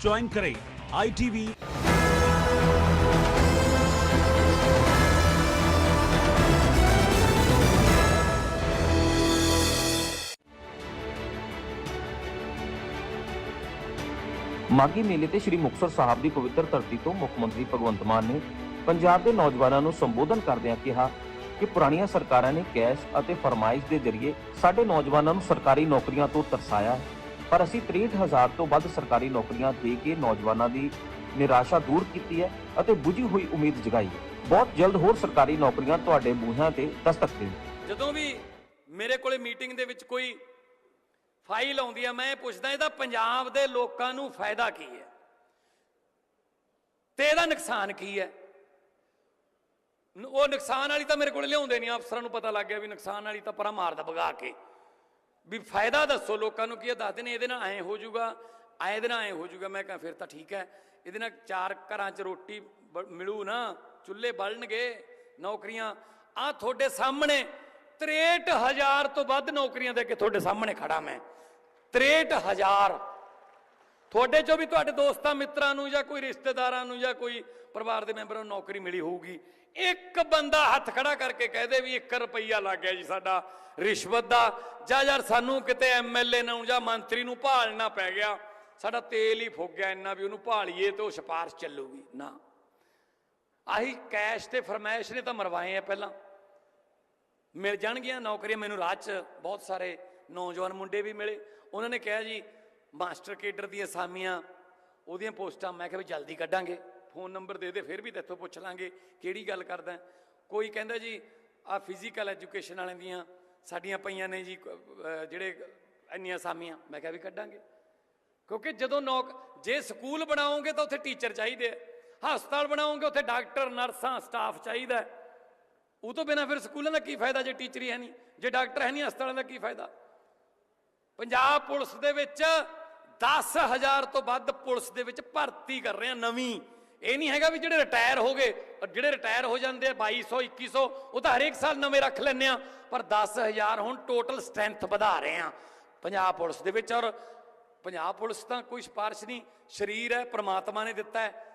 Join करें आई ਮਾਗੀ ਮੇਲੇ ਤੇ ਸ੍ਰੀ ਮੁਕਤਸਰ ਸਾਹਿਬ ਦੀ ਪਵਿੱਤਰ ਧਰਤੀ ਤੋਂ ਮੁੱਖ ਮੰਤਰੀ ਭਗਵੰਤ ਮਾਨ ਨੇ ਪੰਜਾਬ ਦੇ ਨੌਜਵਾਨਾਂ ਨੂੰ ਸੰਬੋਧਨ ਕਰਦਿਆਂ ਕਿਹਾ ਕਿ ਪੁਰਾਣੀਆਂ ਸਰਕਾਰਾਂ ਨੇ ਕੈਸ਼ ਅਤੇ ਫਰਮਾਇਸ਼ ਦੇ ਜ਼ਰੀਏ ਸਾਡੇ ਨੌਜਵਾਨਾਂ ਨੂੰ ਸਰਕਾਰੀ ਨੌਕਰੀਆਂ ਤੋਂ ਤਰਸਾਇਆ ਹੈ। ਪਰ ਅਸੀਂ 63000 ਤੋਂ ਵੱਧ ਸਰਕਾਰੀ ਨੌਕਰੀਆਂ ਦੇ ਕੇ ਨੌਜਵਾਨਾਂ ਦੀ ਨਿਰਾਸ਼ਾ ਦੂਰ ਕੀਤੀ ਹੈ ਅਤੇ ਬੁਝੀ ਹੋਈ ਉਮੀਦ ਜਗਾਈ ਹੈ। ਬਹੁਤ ਜਲਦ ਹੋਰ ਸਰਕਾਰੀ ਨੌਕਰੀਆਂ ਤੁਹਾਡੇ ਮੂੰਹਾਂ ਤੇ ਦਸਤਕ ਦੇਣ। ਜਦੋਂ ਵੀ ਮੇਰੇ ਕੋਲੇ ਮੀਟਿੰਗ ਦੇ ਵਿੱਚ ਕੋਈ ਫਾਈਲ ਆਉਂਦੀ ਹੈ ਮੈਂ ਇਹ ਪੁੱਛਦਾ, ਇਹਦਾ ਪੰਜਾਬ ਦੇ ਲੋਕਾਂ ਨੂੰ ਫਾਇਦਾ ਕੀ ਹੈ? ਤੇ ਇਹਦਾ ਨੁਕਸਾਨ ਕੀ ਹੈ? ਉਹ ਨੁਕਸਾਨ ਵਾਲੀ ਤਾਂ ਮੇਰੇ ਕੋਲ ਲਿਆਉਂਦੇ ਨਹੀਂ, ਅਫਸਰਾਂ ਨੂੰ ਪਤਾ ਲੱਗ ਗਿਆ ਵੀ ਨੁਕਸਾਨ ਵਾਲੀ ਤਾਂ ਪਰਾਂ ਮਾਰਦਾ ਭਗਾ ਕੇ। ਵੀ ਫਾਇਦਾ ਦੱਸੋ ਲੋਕਾਂ ਨੂੰ, ਕੀ ਇਹ ਦੱਸਦੇ ਨੇ ਇਹਦੇ ਨਾਲ ਐਂ ਹੋ ਜਾਊਗਾ, ਐ ਇਹਦੇ ਨਾਲ ਐਂ ਹੋ ਜਾਊਗਾ। ਮੈਂ ਕਹਾਂ ਫਿਰ ਤਾਂ ਠੀਕ ਹੈ। ਇਹਦੇ ਨਾਲ ਚਾਰ ਘਰਾਂ 'ਚ ਰੋਟੀ ਬ- ਮਿਲੂ ਨਾ, ਚੁੱਲ੍ਹੇ ਬਲਣਗੇ, ਨੌਕਰੀਆਂ। ਆ ਤੁਹਾਡੇ ਸਾਹਮਣੇ 63000 ਤੋਂ ਵੱਧ ਨੌਕਰੀਆਂ ਦੇ ਕੇ ਤੁਹਾਡੇ ਸਾਹਮਣੇ ਖੜਾ ਮੈਂ। 63000 ਤੁਹਾਡੇ ਚੋਂ ਵੀ ਤੁਹਾਡੇ ਦੋਸਤਾਂ, ਮਿੱਤਰਾਂ ਨੂੰ ਜਾਂ ਕੋਈ ਰਿਸ਼ਤੇਦਾਰਾਂ ਨੂੰ ਜਾਂ ਕੋਈ ਪਰਿਵਾਰ ਦੇ ਮੈਂਬਰਾਂ ਨੂੰ ਨੌਕਰੀ ਮਿਲੀ ਹੋਊਗੀ। ਇੱਕ ਬੰਦਾ ਹੱਥ ਖੜਾ ਕਰਕੇ ਕਹਦੇ ਵੀ 1 ਰੁਪਈਆ ਲੱਗ ਗਿਆ ਜੀ ਸਾਡਾ ਰਿਸ਼ਵਤ ਦਾ। ਜਾਂ ਯਾਰ ਸਾਨੂੰ ਕਿਤੇ ਐਮਐਲਏ ਨੂੰ ਜਾਂ ਮੰਤਰੀ ਨੂੰ ਭਾਲਣਾ ਪੈ ਗਿਆ। ਸਾਡਾ ਤੇਲ ਹੀ ਫੁੱਕ ਗਿਆ ਇੰਨਾ ਵੀ ਉਹਨੂੰ ਭਾਲੀਏ ਤੇ ਉਹ ਸਿਫਾਰਿਸ਼ ਚੱਲੂਗੀ। ਨਾ। ਆਹੀ ਕੈਸ਼ ਤੇ ਫਰਮਾਇਸ਼ ਨੇ ਤਾਂ ਮਰਵਾਏ ਆ ਪਹਿਲਾਂ। ਮਿਲ ਜਾਣਗੀਆਂ ਨੌਕਰੀਆਂ। ਮੈਨੂੰ ਰਾਹ 'ਚ ਬਹੁਤ ਸਾਰੇ ਨੌਜਵਾਨ ਮੁੰਡੇ ਵੀ ਮਿਲੇ। ਉਹਨਾਂ ਨੇ ਕਿਹਾ ਜੀ ਮਾਸਟਰ ਕੇਡਰ ਦੀਆਂ ਅਸਾਮੀਆਂ, ਉਹਦੀਆਂ ਪੋਸਟਾਂ ਮੈਂ ਕਿਹਾ ਵੀ ਜਲਦੀ ਕੱਢਾਂਗੇ, ਫੋਨ ਨੰਬਰ ਦੇ ਦੇ, ਫਿਰ ਵੀ ਤੇਥੋਂ ਪੁੱਛ ਲਾਂਗੇ, ਕਿਹੜੀ ਗੱਲ ਕਰਦਾ ਕੋਈ ਕਹਿੰਦਾ ਜੀ ਆ ਫਿਜ਼ੀਕਲ ਐਜੂਕੇਸ਼ਨ ਵਾਲਿਆਂ ਦੀਆਂ ਸਾਡੀਆਂ ਪਈਆਂ ਨੇ ਜੀ ਜਿਹੜੇ ਇੰਨੀਆਂ ਅਸਾਮੀਆਂ, ਮੈਂ ਕਿਹਾ ਵੀ ਕੱਢਾਂਗੇ। ਕਿਉਂਕਿ ਜਦੋਂ ਨੌਕ, ਜੇ ਸਕੂਲ ਬਣਾਓਗੇ ਤਾਂ ਉੱਥੇ ਟੀਚਰ ਚਾਹੀਦੇ ਆ, ਹਸਪਤਾਲ ਬਣਾਓਗੇ, ਉੱਥੇ ਡਾਕਟਰ, ਨਰਸਾਂ, ਸਟਾਫ ਚਾਹੀਦਾ ਉਹ ਤੋਂ ਬਿਨਾ ਫਿਰ ਸਕੂਲਾਂ ਦਾ ਕੀ ਫਾਇਦਾ ਜੇ ਟੀਚਰ ਹੀ ਹੈ ਨਹੀਂ, ਜੇ ਡਾਕਟਰ ਹੈ ਨਹੀਂ, ਹਸਪਤਾਲਾਂ ਦਾ ਕੀ ਫਾਇਦਾ? ਪੰਜਾਬ ਪੁਲਿਸ ਦੇ ਵਿੱਚ 10000 ਤੋਂ ਵੱਧ ਪੁਲਿਸ ਦੇ ਵਿੱਚ ਭਰਤੀ ਕਰ ਰਹੇ ਆ ਨਵੀਂ। ਇਹ ਨਹੀਂ ਹੈਗਾ ਵੀ ਜਿਹੜੇ ਰਿਟਾਇਰ ਹੋ ਗਏ ਔਰ ਜਿਹੜੇ ਰਿਟਾਇਰ ਹੋ ਜਾਂਦੇ ਆ 2200 2100 ਉਹ ਤਾਂ ਹਰੇਕ ਸਾਲ ਨਵੇਂ ਰੱਖ ਲੈਂਦੇ ਆ। ਪਰ 10000 ਹੁਣ ਟੋਟਲ ਸਟਰੈਂਥ ਵਧਾ ਰਹੇ ਆ। ਪੰਜਾਬ ਪੁਲਿਸ ਦੇ ਵਿੱਚ ਔਰ ਪੰਜਾਬ ਪੁਲਿਸ ਤਾਂ ਕੋਈ ਸਿਫਾਰਿਸ਼ ਨਹੀਂ, ਸਰੀਰ ਹੈ, ਪ੍ਰਮਾਤਮਾ ਨੇ ਦਿੱਤਾ ਹੈ।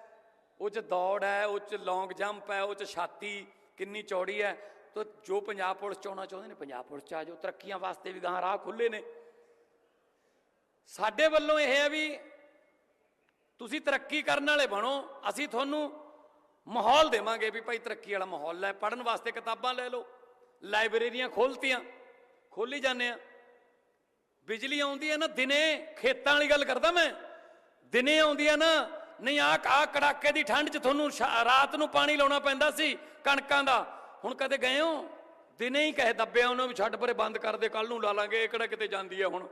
ਉਹ ਚ ਦੌੜ ਹੈ, ਉਹ ਚ ਲੌਂਗ ਜੰਪ ਹੈ, ਉਹ ਚ ਛਾਤੀ ਕਿੰਨੀ ਚੌੜੀ ਹੈ। ਤਾਂ ਜੋ ਪੰਜਾਬ ਪੁਲਿਸ ਚ ਚਾਹੁੰਦੇ ਨੇ, ਪੰਜਾਬ ਪੁਲਿਸ ਚ ਆ ਜਾਓ। ਤਰੱਕੀਆਂ ਵਾਸਤੇ ਵੀ ਗਾਂ ਰਾਹ ਖੁੱਲੇ ਨੇ। ਸਾਡੇ ਵੱਲੋਂ ਇਹ ਹੈ ਵੀ ਤੁਸੀਂ ਤਰੱਕੀ ਕਰਨ ਵਾਲੇ ਬਣੋ, ਅਸੀਂ ਤੁਹਾਨੂੰ ਮਾਹੌਲ ਦੇਵਾਂਗੇ ਵੀ ਭਾਈ ਤਰੱਕੀ ਵਾਲਾ ਮਾਹੌਲ ਹੈ ਪੜਨ ਵਾਸਤੇ ਕਿਤਾਬਾਂ ਲੈ ਲਓ ਲਾਇਬ੍ਰੇਰੀਆਂ ਖੋਲਤੀਆਂ, ਖੋਲੀ ਜਾਂਦੇ ਆ ਬਿਜਲੀ ਆਉਂਦੀ ਹੈ ਨਾ ਦਿਨੇ, ਖੇਤਾਂ ਵਾਲੀ ਗੱਲ ਕਰਦਾ ਮੈਂ, ਦਿਨੇ ਆਉਂਦੀ ਹੈ ਨਾ, ਨਹੀਂ ਆ ਆ ਕੜਾਕੇ ਦੀ ਠੰਡ 'ਚ ਤੁਹਾਨੂੰ ਸ਼ਾ- ਰਾਤ ਨੂੰ ਪਾਣੀ ਲਾਉਣਾ ਪੈਂਦਾ ਸੀ ਕਣਕਾਂ ਦਾ, ਹੁਣ ਕਦੇ ਗਏ ਹੋ? ਦਿਨੇ ਹੀ ਕਹੇ ਦੱਬਿਆ ਉਹਨਾਂ ਵੀ ਛੱਡ ਪਰੇ ਬੰਦ ਕਰ ਦੇ ਕੱਲ ਨੂੰ ਲਾ ਲਾਂਗੇ, ਇਹ ਕਿਹੜਾ ਕਿਤੇ ਜਾਂਦੀ ਹੈ ਹੁਣ?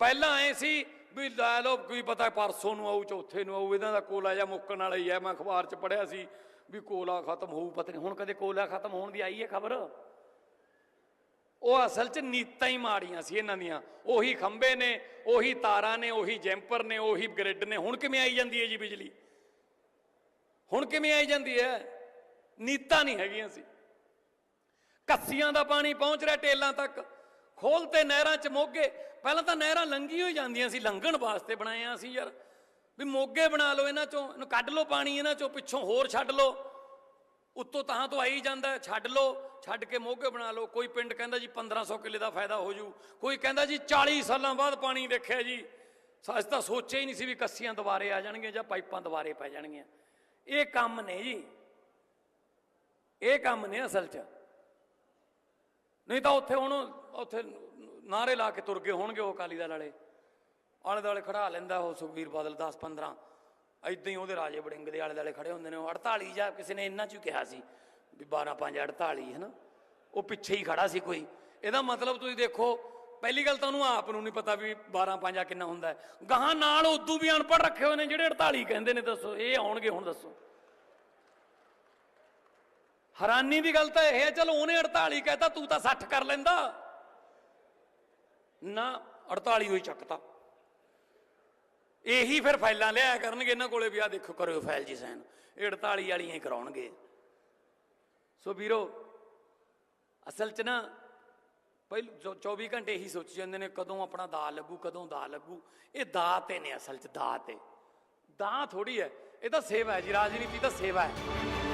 ਪਹਿਲਾਂ ਐ ਸੀ ਵੀ ਲੈ ਲਓ, ਕੀ ਪਤਾ ਪਰਸੋਂ ਨੂੰ ਆਊ, ਚੌਥੇ ਨੂੰ ਆਊ, ਇਹਨਾਂ ਦਾ ਕੋਲਾ ਜਾਂ ਮੁੱਕਣ ਵਾਲਾ ਹੀ ਹੈ। ਮੈਂ ਅਖਬਾਰ 'ਚ ਪੜਿਆ ਸੀ ਵੀ ਕੋਲਾ ਖਤਮ ਹੋਊ, ਪਤਾ ਨਹੀਂ ਹੁਣ ਕਦੇ ਕੋਲਾ ਖਤਮ ਹੋਣ ਦੀ ਆਈ ਹੈ ਖਬਰ? ਉਹ ਅਸਲ 'ਚ ਨੀਤਾਂ ਹੀ ਮਾੜੀਆਂ ਸੀ ਇਹਨਾਂ ਦੀਆਂ। ਉਹੀ ਖੰਬੇ ਨੇ, ਉਹੀ ਤਾਰਾਂ ਨੇ, ਉਹੀ ਜੈਂਪਰ ਨੇ, ਉਹੀ ਗ੍ਰਿਡ ਨੇ। ਹੁਣ ਕਿਵੇਂ ਆਈ ਜਾਂਦੀ ਹੈ ਜੀ ਬਿਜਲੀ? ਹੁਣ ਕਿਵੇਂ ਆਈ ਜਾਂਦੀ ਹੈ? ਨੀਤਾਂ ਨਹੀਂ ਹੈਗੀਆਂ ਸੀ। ਕੱਸੀਆਂ ਦਾ ਪਾਣੀ ਪਹੁੰਚ ਰਿਹਾ ਟੇਲਾਂ ਤੱਕ। ਖੋਲਤੇ ਨਹਿਰਾਂ 'ਚ ਮੋਗੇ। ਪਹਿਲਾਂ ਤਾਂ ਨਹਿਰਾਂ ਲੰਗੀ ਹੋਈ ਜਾਂਦੀਆਂ ਸੀ, ਲੰਘਣ ਵਾਸਤੇ ਬਣਾਇਆ ਆ ਅਸੀਂ ਯਾਰ। ਵੀ ਮੋਗੇ ਬਣਾ ਲਓ ਇਹਨਾਂ 'ਚੋਂ, ਇਹਨੂੰ ਕੱਢ ਲਓ ਪਾਣੀ ਇਹਨਾਂ 'ਚੋਂ, ਪਿੱਛੋਂ ਹੋਰ ਛੱਡ ਲਓ। ਉੱਤੋਂ ਤਾਂ ਤੋਂ ਆਈ ਜਾਂਦਾ, ਛੱਡ ਲਓ, ਛੱਡ ਕੇ ਮੋਗੇ ਬਣਾ ਲਓ। ਕੋਈ ਪਿੰਡ ਕਹਿੰਦਾ ਜੀ 1500 ਕਿੱਲੇ ਦਾ ਫਾਇਦਾ ਹੋ ਜੂ। ਕੋਈ ਕਹਿੰਦਾ ਜੀ 40 ਸਾਲਾਂ ਬਾਅਦ ਪਾਣੀ ਦੇਖਿਆ ਜੀ। ਸੱਚ ਤਾਂ ਸੋਚਿਆ ਹੀ ਨਹੀਂ ਸੀ ਵੀ ਕੱਸੀਆਂ ਦੁਬਾਰੇ ਆ ਜਾਣਗੀਆਂ ਜਾਂ ਪਾਈਪਾਂ ਦੁਬਾਰੇ ਪੈ ਜਾਣਗੀਆਂ। ਇਹ ਕੰਮ ਨੇ ਜੀ। ਇਹ ਕੰਮ ਨੇ ਅਸਲ 'ਚ। ਨਹੀਂ ਤਾਂ ਉੱਥੇ ਹੁਣ ਉੱਥੇ ਨਾਰੇ ਲਾ ਕੇ ਤੁਰ ਗਏ ਹੋਣਗੇ ਉਹ ਅਕਾਲੀ ਦਲ ਵਾਲੇ। ਆਲੇ ਦੁਆਲੇ ਖੜਾ ਲੈਂਦਾ ਉਹ ਸੁਖਬੀਰ ਬਾਦਲ 10 15 ਐਦਾਂ ਹੀ ਉਹਦੇ ਰਾਜੇ ਬੜਿੰਗ ਦੇ ਆਲੇ ਦੁਆਲੇ ਖੜੇ ਹੁੰਦੇ ਨੇ। ਉਹ 48 ਜਾਂ ਕਿਸੇ ਨੇ ਇੰਨਾ ਚ ਹੀ ਕਿਹਾ ਸੀ ਵੀ 12 5 48 ਹੈ ਨਾ ਉਹ ਪਿੱਛੇ ਹੀ ਖੜਾ ਸੀ ਕੋਈ। ਇਹਦਾ ਮਤਲਬ ਤੁਸੀਂ ਦੇਖੋ, ਪਹਿਲੀ ਗੱਲ ਤਾਂ ਉਹਨੂੰ ਆਪ ਨੂੰ ਨਹੀਂ ਪਤਾ ਵੀ 12 5 ਕਿੰਨਾ ਹੁੰਦਾ। ਗਾਹਾਂ ਨਾਲ ਉਦੋਂ ਵੀ ਅਨਪੜ੍ਹ ਰੱਖੇ ਹੋਏ ਨੇ ਜਿਹੜੇ 48 ਕਹਿੰਦੇ ਨੇ, ਦੱਸੋ। ਇਹ ਆਉਣਗੇ ਹੁਣ ਦੱਸੋ। ਹੈਰਾਨੀ ਦੀ ਗੱਲ ਤਾਂ ਇਹ ਹੈ, ਚਲੋ ਉਹਨੇ 48 ਕਹਿਤਾ, ਤੂੰ ਤਾਂ 60 ਕਰ ਲੈਂਦਾ। ਨਾ 48 ਹੋਈ ਚੱਕਤਾ। ਇਹੀ ਫਿਰ ਫਾਈਲਾਂ ਲਿਆਇਆ ਕਰਨਗੇ ਇਹਨਾਂ ਕੋਲੇ ਵੀ ਆ ਦੇਖੋ ਕਰੋ ਫਾਈਲ ਜੀ ਸਾਈਨ। ਇਹ 48 ਵਾਲੀਆਂ ਹੀ ਕਰਾਉਣਗੇ। ਸੋ ਵੀਰੋ, ਅਸਲ 'ਚ ਨਾ, ਪਹਿਲ 24 ਘੰਟੇ ਇਹੀ ਸੋਚੀ ਜਾਂਦੇ ਨੇ, ਕਦੋਂ ਆਪਣਾ ਦਾ ਲੱਗੂ, ਕਦੋਂ ਦਾ ਲੱਗੂ। ਇਹ ਦਾ ਨੇ ਅਸਲ 'ਚ ਦਾ ਤੇ ਦਾ ਥੋੜੀ ਹੈ। ਇਹ ਤਾਂ ਸੇਵਾ ਹੈ ਜੀ, ਰਾਜਨੀਤੀ ਤਾਂ ਸੇਵਾ ਹੈ।